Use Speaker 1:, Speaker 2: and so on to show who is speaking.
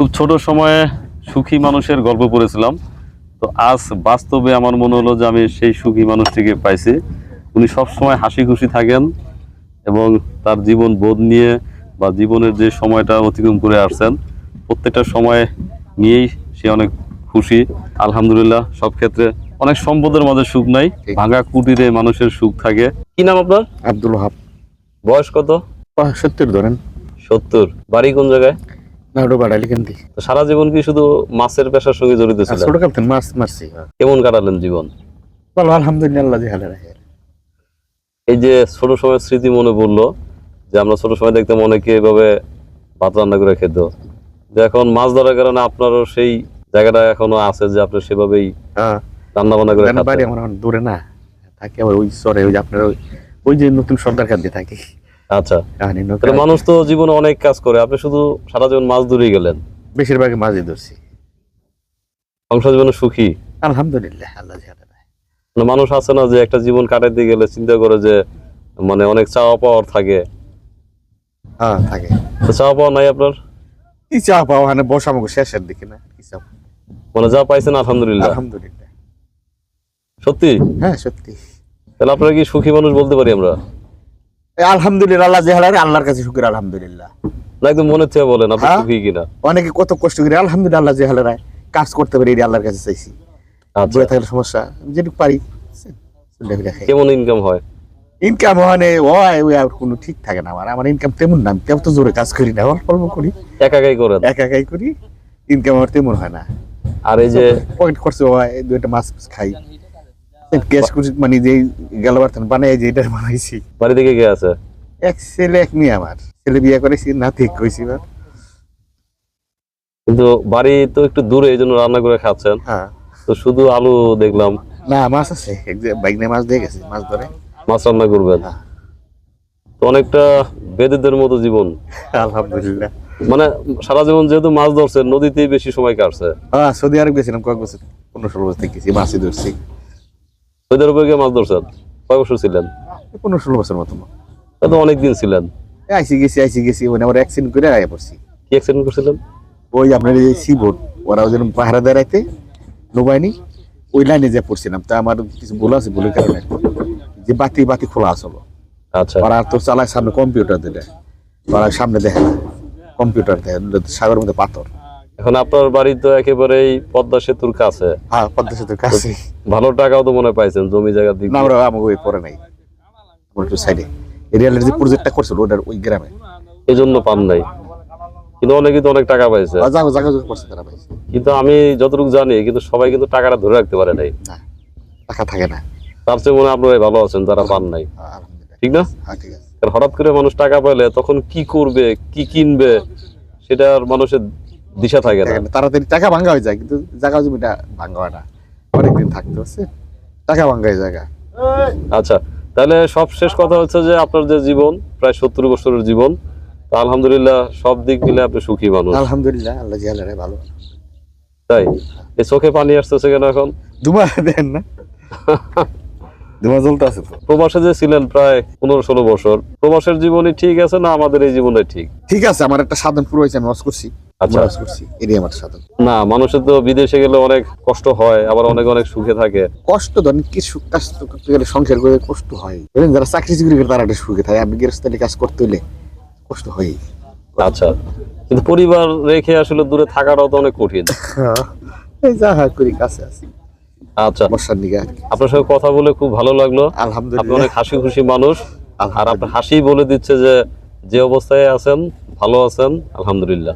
Speaker 1: খুব ছোট সময়ে সুখী মানুষের গল্প পড়েছিলাম। তো আজ বাস্তবে আমার মনে হলো যে আমি সেই সুখী মানুষটিকে পাইছি। উনি সবসময় হাসি খুশি থাকেন এবং তার জীবন বোধ নিয়ে বা জীবনের যে সময়টা অতিক্রম করে আসছেন প্রত্যেকটা সময় নিয়েই সে অনেক খুশি। আলহামদুলিল্লাহ সব ক্ষেত্রে অনেক সম্পদের মাঝে সুখ নাই ভাঙা কুটিরে মানুষের সুখ থাকে। কি নাম আপনার?
Speaker 2: আব্দুল হাব
Speaker 1: বয়স কত?
Speaker 2: সত্তর ধরেন।
Speaker 1: সত্তর। বাড়ি কোন জায়গায়?
Speaker 2: না ওটা বাড়ালি কেন
Speaker 1: সারা জীবন কি শুধু মাছের পেশার সঙ্গে জড়িত ছিলেন?
Speaker 2: ছোট মাছ মারছি।
Speaker 1: কেমন কাটালেন জীবন?
Speaker 2: বলো আলহামদুলিল্লাহ হালে রাখে।
Speaker 1: এই যে ছোট সময়ের স্মৃতি মনে পড়ল যে আমরা ছোট সময় দেখতাম অনেকে এভাবে ভাত রান্না করে খেত। যে এখন মাছ ধরার কারণে আপনারও সেই জায়গাটা এখনও আছে যে আপনি সেভাবেই
Speaker 2: হ্যাঁ।
Speaker 1: রান্না বান্না করে
Speaker 2: বাড়ি আমার দূরে না। থাকি আবার ওই চরে ওই যে আপনার ওই যে নতুন সর্দার খাদ্যে থাকি।
Speaker 1: আচ্ছা। মানুষ তো জীবনে অনেক কাজ করে। আপনি শুধু সারা জীবন মাছ ধরেই গেলেন?
Speaker 2: বেশিরভাগই মাঝে ধরছি।
Speaker 1: সংসার জীবনে সুখী?
Speaker 2: আলহামদুলিল্লাহ আল্লাহ
Speaker 1: মানে মানুষ আছে না যে একটা জীবন কাটাইতে গেলে চিন্তা করে যে মানে অনেক চাওয়া পাওয়ার থাকে।
Speaker 2: হ্যাঁ থাকে।
Speaker 1: চাওয়া পাওয়া নাই আপনার?
Speaker 2: কি চা পাওয়া? মানে বসা আমাকে শেষের দিকে না কি
Speaker 1: মানে যা পাইছেন আলহামদুলিল্লাহ।
Speaker 2: আলহামদুলিল্লাহ।
Speaker 1: সত্যি?
Speaker 2: হ্যাঁ সত্যি।
Speaker 1: তাহলে আপনারা কি সুখী মানুষ বলতে পারি আমরা?
Speaker 2: আলহামদুলিল্লাহ আল্লাহ যে হালে আল্লাহর কাছে শুক্র আলহামদুলিল্লাহ।
Speaker 1: একদম মনে বলেন আপনি
Speaker 2: হ্যাঁ?
Speaker 1: সুখী কিনা?
Speaker 2: অনেকে কত কষ্ট করে আলহামদুলিল্লাহ আল্লাহ যে কাজ করতে পারি এটি আল্লাহর কাছে চাইছি।
Speaker 1: আচ্ছা।
Speaker 2: বয়ে থাকলে সমস্যা যেটুকু পারি
Speaker 1: কেমন ইনকাম হয়?
Speaker 2: ইনকাম হয় ওই আর কোনো ঠিক থাকে না আমার। আমার ইনকাম তেমন না আমি তেমন তো জোরে কাজ করি না অল্প অল্প করি।
Speaker 1: একা একাই করেন?
Speaker 2: একা একাই করি ইনকাম আমার তেমন হয় না।
Speaker 1: আর এই যে
Speaker 2: পকেট খরচ হয় দুইটা মাছ খাই। ক্যাশ করি মানে গেল বার্তান বানাই বানাইছি।
Speaker 1: বাড়ি থেকে কে আছে?
Speaker 2: এক ছেলে এক মেয়ে আমার। ছেলে বিয়ে করেছি না ঠিক কইছি
Speaker 1: কিন্তু বাড়ি তো একটু দূরে এই জন্য রান্না করে খাচ্ছেন।
Speaker 2: হ্যাঁ।
Speaker 1: তো শুধু আলু দেখলাম।
Speaker 2: না মাছ আছে। এক যে বাইক নিয়ে মাছ দিয়ে গেছে মাছ ধরে।
Speaker 1: মাছ রান্না করবেন?
Speaker 2: হ্যাঁ।
Speaker 1: তো অনেকটা বেদেদের মতো জীবন।
Speaker 2: আলহামদুলিল্লাহ।
Speaker 1: মানে সারা জীবন যেহেতু মাছ ধরছেন নদীতেই বেশি সময় কাটছে।
Speaker 2: হ্যাঁ সৌদি আরব গেছিলাম কয়েক বছর পনেরো ষোলো বছর থেকে গেছি মাছই ধরছি।
Speaker 1: সৌদি আরবে গিয়ে মাছ ধরছেন? কয় বছর ছিলেন?
Speaker 2: পনেরো ষোলো বছর মতো।
Speaker 1: তা অনেকদিন ছিলেন।
Speaker 2: আইসি গেছি আইসি গেছি মানে আমার অ্যাক্সিডেন্ট করে আয়া পড়ছি।
Speaker 1: কি অ্যাক্সিডেন্ট করছিলেন?
Speaker 2: ওই আপনার এই সি বোর্ড ওরা ওই পাহারা দাঁড়াইতে নৌবাহিনী ওই লাইনে যে পড়ছিলাম। তা আমার কিছু ভুল আছে ভুলের কারণে। যে বাতি বাতি খোলা আসলো
Speaker 1: আচ্ছা।
Speaker 2: ওরা তো চালায় সামনে কম্পিউটার দিলে। ওরা সামনে দেখে না। কম্পিউটার দেখে সাগরের মধ্যে পাথর।
Speaker 1: এখন আপনার বাড়ি তো একেবারেই পদ্মা সেতুর কাছে।
Speaker 2: হ্যাঁ পদ্মা সেতুর কাছে।
Speaker 1: ভালো টাকাও তো মনে পাইছেন জমি জায়গার দিক
Speaker 2: না আমরা আমাকে ওই পরে নাই। একটু সাইডে রেলের যে প্রজেক্টটা করছিল ওটার ওই গ্রামে।
Speaker 1: এই জন্য পান নাই। কিন্তু অনেকে তো অনেক টাকা পাইছে।
Speaker 2: আর জাগো জাগো জাগো করছে তারা পাইছে।
Speaker 1: কিন্তু আমি যতটুকু জানি কিন্তু সবাই কিন্তু টাকাটা ধরে রাখতে পারে নাই।
Speaker 2: টাকা থাকে না।
Speaker 1: তার চেয়ে মনে হয় আপনারাই ভালো আছেন যারা পান নাই। ঠিক না?
Speaker 2: হ্যাঁ ঠিক
Speaker 1: কারণ হঠাৎ করে মানুষ টাকা পাইলে তখন কি করবে কি কিনবে সেটা মানুষের দিশা থাকে না।
Speaker 2: তাড়াতাড়ি টাকা ভাঙ্গা হয়ে যায় কিন্তু জায়গা জমিটা ভাঙ্গা হয় না। অনেকদিন থাকতে হচ্ছে টাকা ভাঙ্গা জায়গা।
Speaker 1: আচ্ছা তাহলে সব শেষ কথা হচ্ছে যে আপনার যে জীবন প্রায় সত্তর বছরের জীবন আলহামদুলিল্লাহ সব দিক মিলে আপনি সুখী মানুষ।
Speaker 2: আলহামদুলিল্লাহ আল্লাহ জিয়ালে ভালো।
Speaker 1: তাই? এই চোখে পানি আসতেছে কেন এখন?
Speaker 2: দুমা দেন না। দুমা জ্বলতে আছে তো।
Speaker 1: প্রবাসে যে ছিলেন প্রায় পনেরো ষোলো বছর প্রবাসের জীবনই ঠিক আছে না আমাদের এই জীবনটাই ঠিক?
Speaker 2: ঠিক আছে আমার একটা সাধন পুরো হয়েছে আমি করছি।
Speaker 1: আচ্ছা।
Speaker 2: করছি। এটাই আমার সাধন
Speaker 1: না মানুষের তো বিদেশে গেলে অনেক কষ্ট হয় আবার অনেক অনেক সুখে থাকে।
Speaker 2: কষ্ট ধরেন কিছু কাজ করতে গেলে সংসার করে কষ্ট হয়। যারা চাকরি চাকরি করে তারা একটা সুখে থাকে আমি গৃহস্থালি কাজ করতে হলে কষ্ট হয়
Speaker 1: আচ্ছা। কিন্তু পরিবার রেখে আসলে দূরে থাকাটাও তো অনেক কঠিন।
Speaker 2: এই যা হয় করি কাছে আছি।
Speaker 1: আচ্ছা। আপনার সঙ্গে কথা বলে খুব ভালো লাগল। আপনি
Speaker 2: আলহামদুলিল্লাহ
Speaker 1: অনেক হাসি খুশি মানুষ। আর। আপনার হাসি বলে দিচ্ছে যে যে অবস্থায় আছেন ভালো আছেন আলহামদুলিল্লাহ।